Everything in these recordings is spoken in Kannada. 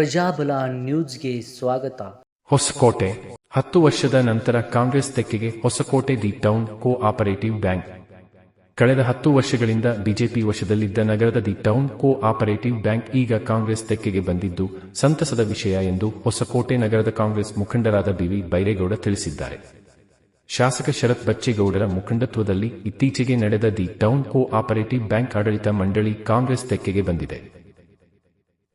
ಪ್ರಜಾಬಲ ನ್ಯೂಸ್ಗೆ ಸ್ವಾಗತ. ಹೊಸಕೋಟೆ. ಹತ್ತು ವರ್ಷದ ನಂತರ Congress ತೆಕ್ಕೆಗೆ Hosakote the town co operative bank. ಕಳೆದ ಹತ್ತು ವರ್ಷಗಳಿಂದ ಬಿಜೆಪಿ ವಶದಲ್ಲಿದ್ದ ನಗರದ the town co operative bank ಈಗ ಕಾಂಗ್ರೆಸ್ ತೆಕ್ಕೆಗೆ ಬಂದಿದ್ದು, ಸಂತಸದ ವಿಷಯ ಎಂದು ಹೊಸಕೋಟೆ ನಗರದ ಕಾಂಗ್ರೆಸ್ ಮುಖಂಡರಾದ ಬಿವಿ ಬೈರೇಗೌಡ ತಿಳಿಸಿದ್ದಾರೆ. ಶಾಸಕ ಶರತ್ ಬಚ್ಚೇಗೌಡರ ಮುಖಂಡತ್ವದಲ್ಲಿ ಇತ್ತೀಚೆಗೆ ನಡೆದ the town co operative bank ಆಡಳಿತ ಮಂಡಳಿ ಕಾಂಗ್ರೆಸ್ ತೆಕ್ಕೆಗೆ ಬಂದಿದೆ.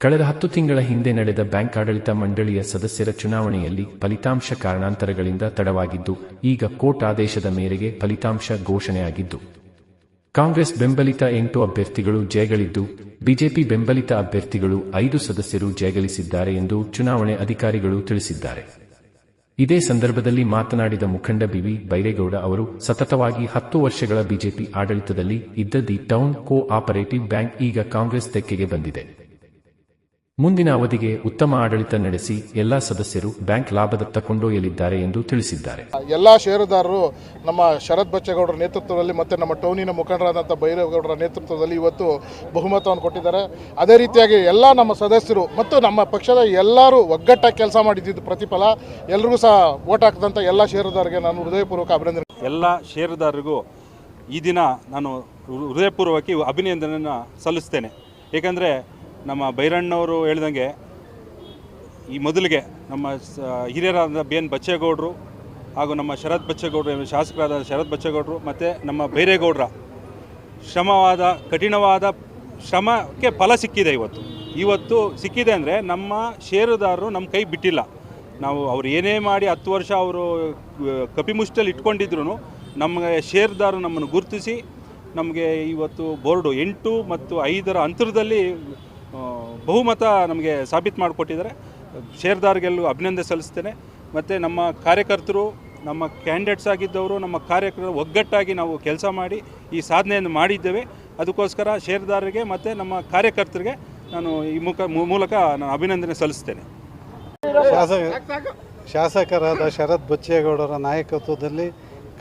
ಕಳೆದ ಹತ್ತು ತಿಂಗಳ ಹಿಂದೆ ನಡೆದ ಬ್ಯಾಂಕ್ ಆಡಳಿತ ಮಂಡಳಿಯ ಸದಸ್ಯರ ಚುನಾವಣೆಯಲ್ಲಿ ಫಲಿತಾಂಶ ಕಾರಣಾಂತರಗಳಿಂದ ತಡವಾಗಿದ್ದು, ಈಗ ಕೋರ್ಟ್ ಆದೇಶದ ಮೇರೆಗೆ ಫಲಿತಾಂಶ ಘೋಷಣೆಯಾಗಿದ್ದು. ಕಾಂಗ್ರೆಸ್ ಬೆಂಬಲಿತ ಎಂಟು ಅಭ್ಯರ್ಥಿಗಳು ಜಯಗಳಿದ್ದು, ಬಿಜೆಪಿ ಬೆಂಬಲಿತ ಅಭ್ಯರ್ಥಿಗಳು ಐದು ಸದಸ್ಯರು ಜಯಗಳಿಸಿದ್ದಾರೆ ಎಂದು ಚುನಾವಣೆ ಅಧಿಕಾರಿಗಳು ತಿಳಿಸಿದ್ದಾರೆ. ಇದೇ ಸಂದರ್ಭದಲ್ಲಿ ಮಾತನಾಡಿದ ಮುಖಂಡ ಬಿವಿ ಬೈರೇಗೌಡ ಅವರು, ಸತತವಾಗಿ ಹತ್ತು ವರ್ಷಗಳ ಬಿಜೆಪಿ ಆಡಳಿತದಲ್ಲಿ ಇದ್ದ the town co operative bank ಈಗ ಕಾಂಗ್ರೆಸ್ ತೆಕ್ಕೆಗೆ ಬಂದಿದೆ. ಮುಂದಿನ ಅವಧಿಗೆ ಉತ್ತಮ ಆಡಳಿತ ನಡೆಸಿ ಎಲ್ಲಾ ಸದಸ್ಯರು ಬ್ಯಾಂಕ್ ಲಾಭದತ್ತ ಕೊಂಡೊಯ್ಯಲಿದ್ದಾರೆ ಎಂದು ತಿಳಿಸಿದ್ದಾರೆ. ಎಲ್ಲ ಷೇರುದಾರರು ನಮ್ಮ ಶರತ್ ಬಚ್ಚೇಗೌಡರ ನೇತೃತ್ವದಲ್ಲಿ ಮತ್ತು ನಮ್ಮ ಟೌನಿನ ಮುಖಂಡರಾದಂಥ ಭೈರವೇಗೌಡರ ನೇತೃತ್ವದಲ್ಲಿ ಇವತ್ತು ಬಹುಮತವನ್ನು ಕೊಟ್ಟಿದ್ದಾರೆ. ಅದೇ ರೀತಿಯಾಗಿ ಎಲ್ಲ ನಮ್ಮ ಸದಸ್ಯರು ಮತ್ತು ನಮ್ಮ ಪಕ್ಷದ ಎಲ್ಲರೂ ಒಗ್ಗಟ್ಟಾಗಿ ಕೆಲಸ ಮಾಡಿದ್ದು ಪ್ರತಿಫಲ. ಎಲ್ರಿಗೂ ಸಹ ಓಟ್ ಹಾಕಿದಂಥ ಎಲ್ಲ ಷೇರುದಾರರಿಗೆ ನಾನು ಹೃದಯಪೂರ್ವಕ ಅಭಿನಂದನೆ. ಎಲ್ಲ ಷೇರುದಾರರಿಗೂ ಈ ದಿನ ನಾನು ಹೃದಯಪೂರ್ವಕ ಹೃದಯಪೂರ್ವಕವಾಗಿ ಅಭಿನಂದನೆಯನ್ನು ಸಲ್ಲಿಸ್ತೇನೆ. ಏಕೆಂದರೆ ನಮ್ಮ ಬೈರಣ್ಣವರು ಹೇಳ್ದಂಗೆ ಈ ಮೊದಲಿಗೆ ನಮ್ಮ ಹಿರಿಯರಾದ ಬಿ ಎನ್ ಬಚ್ಚೇಗೌಡರು ಹಾಗೂ ನಮ್ಮ ಶರತ್ ಬಚ್ಚೇಗೌಡರು ಶಾಸಕರಾದ ಶರತ್ ಬಚ್ಚೇಗೌಡರು ಮತ್ತು ನಮ್ಮ ಬೈರೇಗೌಡರ ಶ್ರಮವಾದ, ಕಠಿಣವಾದ ಶ್ರಮಕ್ಕೆ ಫಲ ಸಿಕ್ಕಿದೆ ಇವತ್ತು. ಇವತ್ತು ಸಿಕ್ಕಿದೆ ಅಂದರೆ ನಮ್ಮ ಷೇರುದಾರರು ನಮ್ಮ ಕೈ ಬಿಟ್ಟಿಲ್ಲ. ನಾವು ಅವ್ರು ಏನೇ ಮಾಡಿ ಹತ್ತು ವರ್ಷ ಅವರು ಕಪಿಮುಷ್ಟಲ್ಲಿ ಇಟ್ಕೊಂಡಿದ್ರು ನಮಗೆ ಷೇರುದಾರರು ನಮ್ಮನ್ನು ಗುರುತಿಸಿ ನಮಗೆ ಇವತ್ತು ಬೋರ್ಡು ಎಂಟು ಮತ್ತು ಐದರ ಅಂತರದಲ್ಲಿ ಬಹುಮತ ನಮಗೆ ಸಾಬೀತು ಮಾಡಿಕೊಟ್ಟಿದ್ದಾರೆ. ಷೇರ್ದಾರ್ಗೆಲ್ಲೂ ಅಭಿನಂದನೆ ಸಲ್ಲಿಸ್ತೇನೆ. ಮತ್ತು ನಮ್ಮ ಕಾರ್ಯಕರ್ತರು, ನಮ್ಮ ಕ್ಯಾಂಡಿಡೇಟ್ಸ್ ಆಗಿದ್ದವರು, ನಮ್ಮ ಕಾರ್ಯಕರ್ತರು ಒಗ್ಗಟ್ಟಾಗಿ ನಾವು ಕೆಲಸ ಮಾಡಿ ಈ ಸಾಧನೆಯನ್ನು ಮಾಡಿದ್ದೇವೆ. ಅದಕ್ಕೋಸ್ಕರ ಷೇರುದಾರರಿಗೆ ಮತ್ತು ನಮ್ಮ ಕಾರ್ಯಕರ್ತರಿಗೆ ನಾನು ಈ ಮುಖ ಮೂಲಕ ನಾನು ಅಭಿನಂದನೆ ಸಲ್ಲಿಸ್ತೇನೆ. ಶಾಸಕ, ಶಾಸಕರಾದ ಶರತ್ ಬಚ್ಚೇಗೌಡರ ನಾಯಕತ್ವದಲ್ಲಿ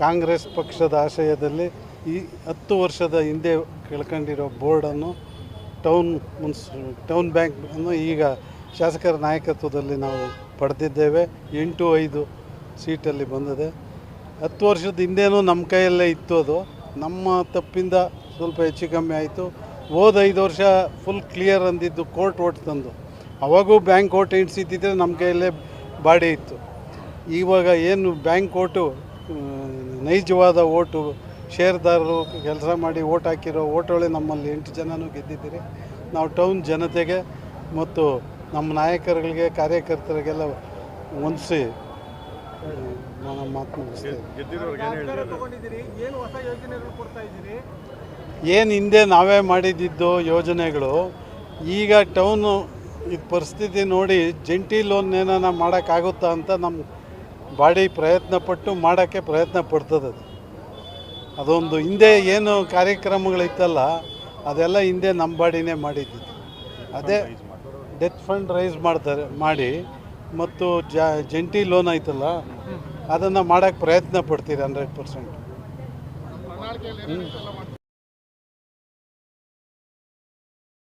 ಕಾಂಗ್ರೆಸ್ ಪಕ್ಷದ ಆಶಯದಲ್ಲಿ ಈ ಹತ್ತು ವರ್ಷದ ಹಿಂದೆ ಕಳ್ಕೊಂಡಿರೋ ಬೋರ್ಡನ್ನು ಟೌನ್ ಮುನ್ಸ್, ಟೌನ್ ಬ್ಯಾಂಕ್ ಅನ್ನು ಈಗ ಶಾಸಕರ ನಾಯಕತ್ವದಲ್ಲಿ ನಾವು ಪಡೆದಿದ್ದೇವೆ. ಎಂಟು ಐದು ಸೀಟಲ್ಲಿ ಬಂದಿದೆ. ಹತ್ತು ವರ್ಷದ ಹಿಂದೆನೂ ನಮ್ಮ ಕೈಯಲ್ಲೇ ಇತ್ತು ಅದು. ನಮ್ಮ ತಪ್ಪಿಂದ ಸ್ವಲ್ಪ ಹೆಚ್ಚು ಕಮ್ಮಿ ಆಯಿತು. ಹೋದ ಐದು ವರ್ಷ ಫುಲ್ ಕ್ಲಿಯರ್ ಅಂದಿದ್ದು ಕೋರ್ಟ್ ಓಟ್ ತಂದು. ಅವಾಗೂ ಬ್ಯಾಂಕ್ ಓಟ್ ಎಣಿಸಿದ್ದಿದ್ರೆ ನಮ್ಮ ಕೈಯಲ್ಲೇ ಬಾಡಿ ಇತ್ತು. ಇವಾಗ ಏನು ಬ್ಯಾಂಕ್ ಓಟು ನೈಜವಾದ ಓಟು ಷೇರ್ದಾರರು ಕೆಲಸ ಮಾಡಿ ಓಟ್ ಹಾಕಿರೋ ಓಟೊಳೆ ನಮ್ಮಲ್ಲಿ ಎಂಟು ಜನನೂ ಗೆದ್ದಿದ್ದೀರಿ. ನಾವು ಟೌನ್ ಜನತೆಗೆ ಮತ್ತು ನಮ್ಮ ನಾಯಕರುಗಳಿಗೆ ಕಾರ್ಯಕರ್ತರಿಗೆಲ್ಲ ಹೊಂದಿಸಿ ನಾನು ಮಾತು ಮುಗಿಸ್ತೇನೆ ಏನು ಹಿಂದೆ ನಾವೇ ಮಾಡಿದ್ದು ಯೋಜನೆಗಳು ಈಗ ಟೌನು ಇದು ಪರಿಸ್ಥಿತಿ ನೋಡಿ ಜಂಟಿ ಲೋನ್ ಏನಾನ ಮಾಡೋಕ್ಕಾಗುತ್ತಾ ಅಂತ ನಮ್ಮ ಬಾಡಿ ಪ್ರಯತ್ನ ಪಟ್ಟು ಮಾಡೋಕ್ಕೆ ಪ್ರಯತ್ನ ಪಡ್ತದೆ ಅದು. ಅದೊಂದು ಹಿಂದೆ ಏನು ಕಾರ್ಯಕ್ರಮಗಳಿತ್ತಲ್ಲ, ಅದೆಲ್ಲ ಹಿಂದೆ ನಮ್ಮ ಬಾಡಿನೇ ಮಾಡಿದ್ದು. ಅದೇ ಡೆತ್ ಫಂಡ್ ರೈಸ್ ಮಾಡ್ತಾರೆ, ಮಾಡಿ, ಮತ್ತು ಜಂಟಿ ಲೋನ್ ಐತಲ್ಲ ಅದನ್ನು ಮಾಡೋಕ್ಕೆ ಪ್ರಯತ್ನ ಪಡ್ತೀರಿ ಹಂಡ್ರೆಡ್ ಪರ್ಸೆಂಟ್.